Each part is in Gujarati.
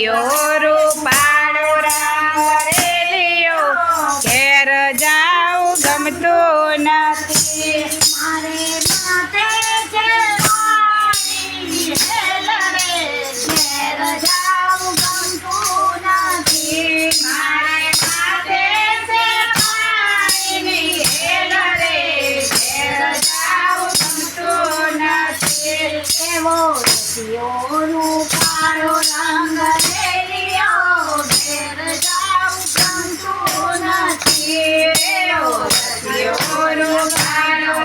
લિયો રૂપાળો રામ રે લિયો ઘેર જાઉં ગમતું નથી. મારે માથે છે નથી. મારે માથે છે નથી. એવો લિયો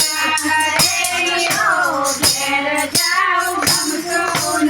કાળો રંગ રેલિયો ઘેર જાઉં ગમતું